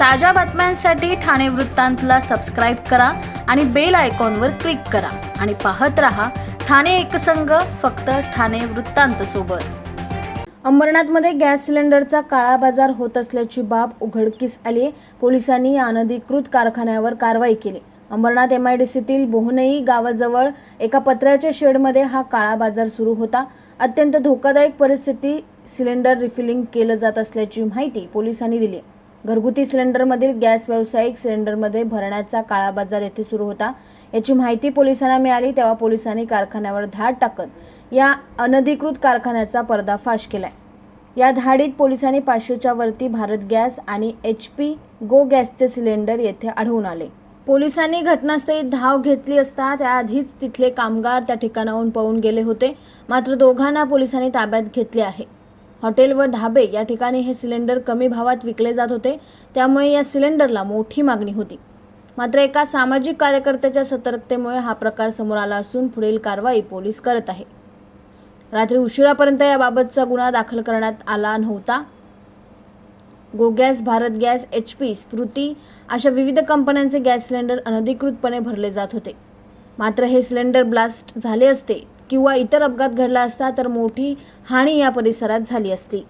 ताज्या बातम्यांसाठी ठाणे वृत्तांतला सबस्क्राईब करा आणि बेल आयकॉनवर क्लिक करा. आणि पाहत रहा ठाणे एकसंघ फक्त ठाणे वृत्तांत सोबत. अंबरनाथमध्ये गॅस सिलेंडरचा काळा बाजार होत असल्याची बाब उघडकीस आली. आहे पोलिसांनी या अनधिकृत कारखान्यावर कारवाई केली. अंबरनाथ एम आय डी सीतील बोहनई गावाजवळ एका पत्र्याच्या शेडमध्ये हा काळा बाजार सुरू होता. अत्यंत धोकादायक परिस्थिती सिलेंडर रिफिलिंग केलं जात असल्याची माहिती पोलिसांनी दिली. घरगुती सिलेंडरमधील गॅस व्यावसायिक सिलेंडरमध्ये भरण्याचा काळा बाजार येथे सुरू होता. याची माहिती पोलिसांना मिळाली तेव्हा पोलिसांनी कारखान्यावर धाड टाकत या अनधिकृत कारखान्याचा पर्दाफाश केलाय. या धाडीत पोलिसांनी पाचशेच्या वरती भारत गॅस आणि एच पी गो गॅसचे सिलेंडर येथे आढळून आले. पोलिसांनी घटनास्थळी धाव घेतली असता त्याआधीच तिथले कामगार त्या ठिकाणाहून पळून गेले होते. मात्र दोघांना पोलिसांनी ताब्यात घेतले आहे. हॉटेल व ढाबे या ठिकाणी हे सिलेंडर कमी भावात विकले जात होते त्यामुळे या सिलेंडरला मोठी मागणी होती. मात्र एका सामाजिक कार्यकर्त्याच्या सतर्कतेमुळे हा प्रकार समोर आला असून पुढील कारवाई पोलीस करत आहे. रात्री उशिरापर्यंत याबाबतचा गुन्हा दाखल करण्यात आला नव्हता. Go gas Bharat gas H P Smriti अशा विविध कंपन्यांचे गॅस सिलेंडर अनधिकृतपणे भरले जात होते. मात्र हे सिलेंडर ब्लास्ट झाले असते किंवा इतर अपघात घडला असता तर मोठी हानी या परिसरात झाली असती.